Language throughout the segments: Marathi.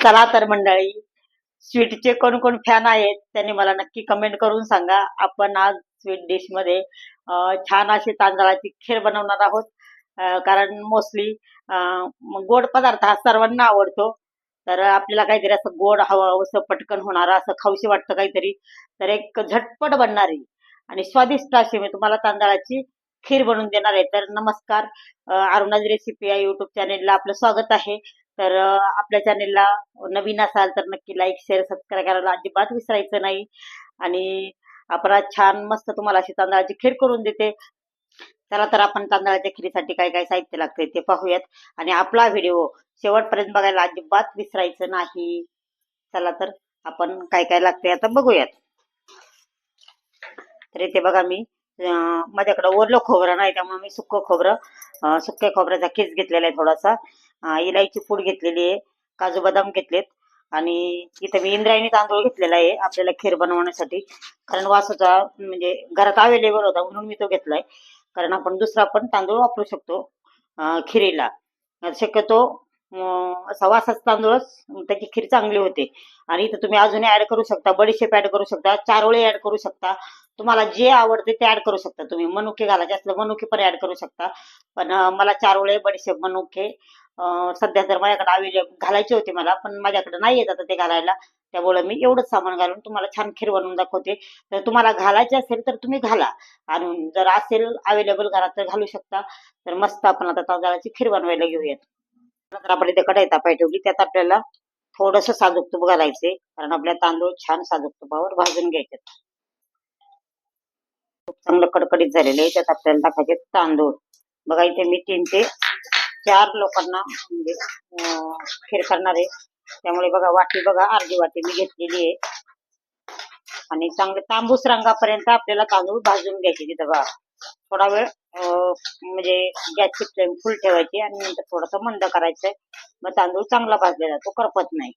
चला तर मंडळी स्वीटचे कोण कोण फॅन आहेत त्यांनी मला नक्की कमेंट करून सांगा. आपण आज स्वीट डिशमध्ये छान अशी तांदळाची खीर बनवणार आहोत. कारण मोस्टली गोड पदार्थ हा सर्वांना आवडतो. तर आपल्याला काहीतरी असं गोड हवं असं पटकन होणार असं खाऊशी वाटतं काहीतरी. तर एक झटपट बनणारी आणि स्वादिष्ट अशी मी तुम्हाला तांदळाची खीर बनवून देणार आहे. तर नमस्कार. अरुणाज रेसिपी या युट्यूब चॅनेलला आपलं स्वागत आहे. तर आपल्या चॅनेलला नवीन असाल तर नक्की लाईक शेअर सबस्क्राईब करायला अजिबात विसरायचं नाही. आणि आपण छान मस्त तुम्हाला अशी तांदळाची खीर करून देते. चला तर आपण तांदळाच्या खिरीसाठी काय काय साहित्य लागते ते पाहूयात. आणि आपला व्हिडिओ शेवटपर्यंत बघायला अजिबात विसरायचं नाही. चला तर आपण काय काय लागते आता बघूयात. तर इथे बघा मी माझ्याकडे ओरलं खोबरं नाही त्यामुळे मी सुक्क खोबरं अं, सुक्या खोबऱ्याचा खीस घेतलेला आहे थोडासा. इलायची पूड घेतलेली आहे काजू बदाम घेतलेत. आणि इथं मी इंद्रायणी तांदूळ घेतलेला आहे आपल्याला खीर बनवण्यासाठी. कारण वासाचा म्हणजे घरात अवेलेबल होता म्हणून मी तो घेतलाय. कारण आपण दुसरा पण तांदूळ वापरू शकतो खिरीला. शक्यतो अं, असा तांदूळच त्याची खीर चांगली होते. आणि इथं तुम्ही अजून ऍड करू शकता बडीशेप ऍड करू शकता चारोळे ऍड करू शकता. तुम्हाला जे आवडते ते ऍड करू शकता तुम्ही. मनुके घालायचे असलं मनुके पण ऍड करू शकता. पण मला चारोळे बडीशेप मनुके सध्या तर माझ्याकडे अवेलेबल घालायचे होते मला पण माझ्याकडे नाही येत आता ते घालायला. त्यामुळे मी एवढंच सामान घालून तुम्हाला छान खीर बनवून दाखवते. तर तुम्हाला घालायचे असेल तर तुम्ही घाला. आणि जर असेल अवेलेबल घरात तर घालू शकता. तर मस्त आपण आता तांदळाची खीर बनवायला घेऊयात. नंतर आपण इथे कढई तापाय ठेवली. त्यात आपल्याला थोडस साजूक तूप घालायचे कारण आपल्या तांदूळ छान साजूक तुपावर भाजून घ्यायचे खूप चांगलं कडकडीत झालेले आहे. त्यात आपल्याला टाकायचे तांदूळ. बघा इथे मी तीन ते चार लोकांना म्हणजे खीर करणार आहे. त्यामुळे बघा वाटी बघा अर्धी वाटी मी घेतलेली आहे. आणि चांगले तांबूस रंगापर्यंत आपल्याला तांदूळ भाजून घ्यायचे तिथं बघा. थोडा वेळ म्हणजे गॅसची फ्लेम फुल ठेवायची आणि नंतर थोडस मंद करायचंय. मग तांदूळ चांगला भाजलेला तो करपत नाही.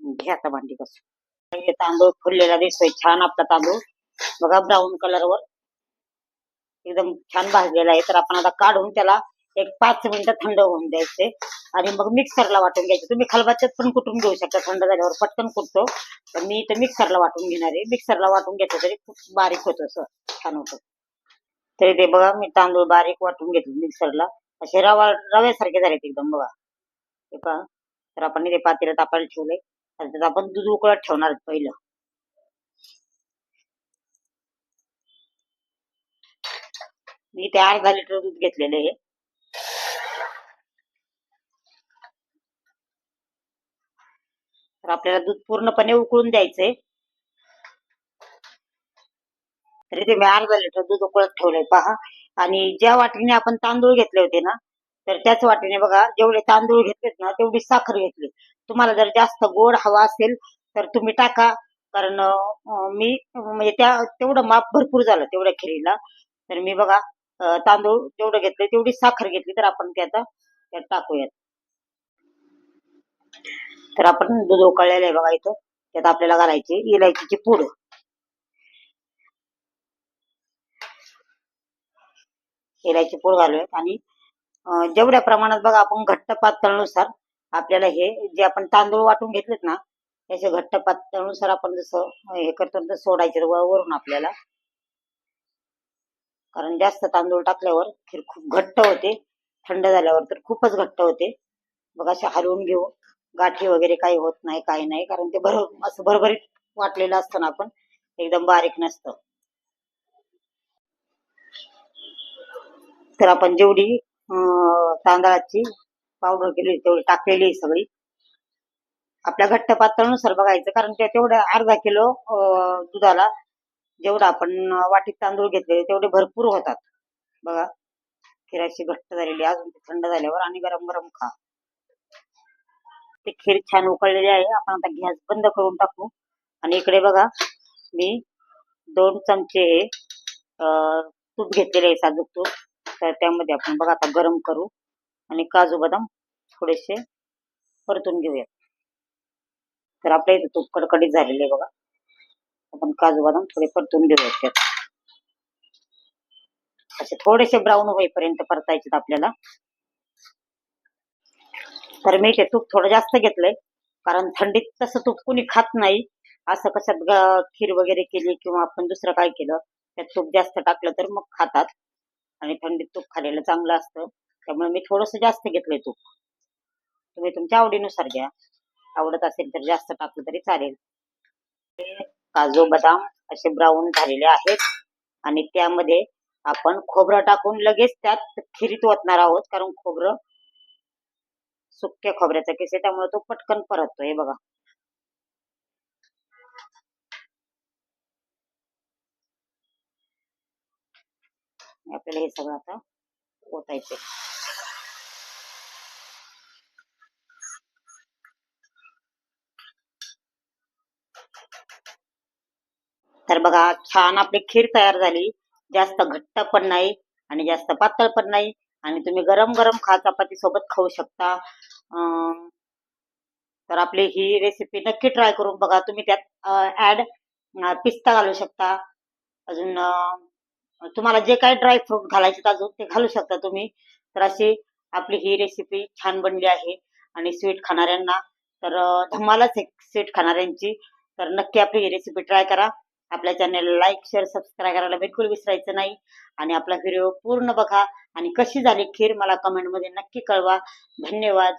घ्या आता भांडी कसं हे तांदूळ फुललेला दिसतोय छान आपला तांदूळ. बघा ब्राऊन कलरवर एकदम छान भाजलेला आहे. तर आपण आता काढून त्याला एक पाच मिनिटं थंड होऊन द्यायचे. आणि मग मिक्सरला वाटून घ्यायचे. तुम्ही खलबाच्यात पण कुटून घेऊ शकता. थंड झाल्यावर पटकन कुटतो. पण मी इथं मिक्सरला वाटून घेणार आहे. मिक्सरला वाटून घेतलं तरी खूप बारीक होतं असं. छान होतं. तरी ते बघा मी तांदूळ बारीक वाटून घेतले मिक्सरला. असे रवा रव्यासारखे झालेत एकदम बघा. हे पहा. तर आपण ते पातेलं तापायला ठेवले आणि त्यात आपण दूध उकळत ठेवणार पहिलं. मी ते अर्धा लिटर दूध घेतलेलं आहे. तर आपल्याला दूध पूर्णपणे उकळून द्यायचंय. तर इथे मी अर्धा लिटर दूध उकळत ठेवलंय. पहा. आणि ज्या वाटीने आपण तांदूळ घेतले होते ना तर त्याच वाटीने बघा जेवढे तांदूळ घेतलेत ना तेवढी साखर घेतली. तुम्हाला जर जास्त गोड हवा असेल तर तुम्ही टाका. कारण मी म्हणजे त्या तेवढं माप भरपूर झालं तेवढ्या खिरीला. तर मी बघा तांदूळ जेवढं घेतले तेवढी साखर घेतली तर आपण ते आता त्यात टाकूयात. तर आपण दूध उकळलेलं आहे बघा इथं. त्यात आपल्याला घालायची इलायचीची पूड. इलायची पूड घालूयात आणि जेवढ्या प्रमाणात बघा आपण घट्ट पातळनुसार आपल्याला हे जे आपण तांदूळ वाटून घेतलेत ना त्याच्या घट्ट पातळनुसार आपण जसं हे करतो तसं सोडायचे वरून आपल्याला. कारण जास्त तांदूळ टाकल्यावर खीर खूप घट्ट होते. थंड झाल्यावर तर खूपच घट्ट होते. बघा असे हलवून घेऊ. गाठी वगैरे काही होत नाही काही नाही. कारण ते भर असं भरभरीत वाटलेलं असतं ना आपण एकदम बारीक नसतं. तर आपण जेवढी तांदळाची पावडर केली तेवढी टाकलेली आहे सगळी. आपल्या घट्ट पातळनुसार बघायचं कारण त्या तेवढ्या अर्धा किलो दुधाला जेवढं आपण वाटीत तांदूळ घेतले तेवढे भरपूर होतात. बघा खीर घट्ट झालेली अजून थंड झाल्यावर आणि गरम गरम खा. ते खीर छान उकळलेली आहे. आपण आता गॅस बंद करून टाकू. आणि इकडे बघा मी दोन चमचे अं, तूप घेतलेले आहे साजूक तूप. तर त्यामध्ये आपण बघा आता गरम करू आणि काजू बदाम थोडेसे परतून घेऊयात. तर आपल्या इथे तूप कडकडीत झालेले बघा. आपण काजू बदाम थोडे परतून घेऊयात त्यात. असे थोडेसे ब्राऊन होईपर्यंत परतायचे आपल्याला. तर मी ते तूप थोडं जास्त घेतलंय कारण थंडीत तसं तूप कुणी खात नाही. असं कशात खीर वगैरे केली किंवा आपण दुसरं काय केलं त्यात तूप जास्त टाकलं तर मग खातात. आणि थंडीत तूप खाल्लेलं चांगलं असतं. त्यामुळे मी थोडंसं जास्त घेतलंय तूप. तुम्ही तुमच्या आवडीनुसार घ्या. आवडत असेल तर जास्त टाकलं तरी चालेल. काजू बदाम असे ब्राऊन झालेले आहेत. आणि त्यामध्ये आपण खोबरं टाकून लगेच त्यात खिरीत ओतणार आहोत. कारण खोबरं सुक्या खोबऱ्याचा केस आहे त्यामुळे तो पटकन परततो. हे बघा. आपल्याला हे सगळं आता ओतायचे तर बघा छान आपली खीर तयार झाली. जास्त घट्ट पण नाही आणि जास्त पातळ पण नाही. आणि तुम्ही गरम गरम खा चपाती सोबत खाऊ शकता. अं, तर आपली ही रेसिपी नक्की ट्राय करून बघा. तुम्ही त्यात ऍड पिस्ता घालू शकता. अजून तुम्हाला जे काही ड्रायफ्रूट घालायचे अजून ते घालू शकता तुम्ही. तर अशी आपली ही रेसिपी छान बनली आहे. आणि स्वीट खाणाऱ्यांना तर अं, धमालच एक स्वीट खाणाऱ्यांची. तर नक्की आपली ही रेसिपी ट्राय करा. आपल्या चॅनेलला लाईक शेअर सबस्क्राईब करायला बिलकुल विसरायचं नाही. आणि आपला व्हिडिओ पूर्ण बघा. आणि कशी झाली खीर मला कमेंटमध्ये नक्की कळवा. धन्यवाद.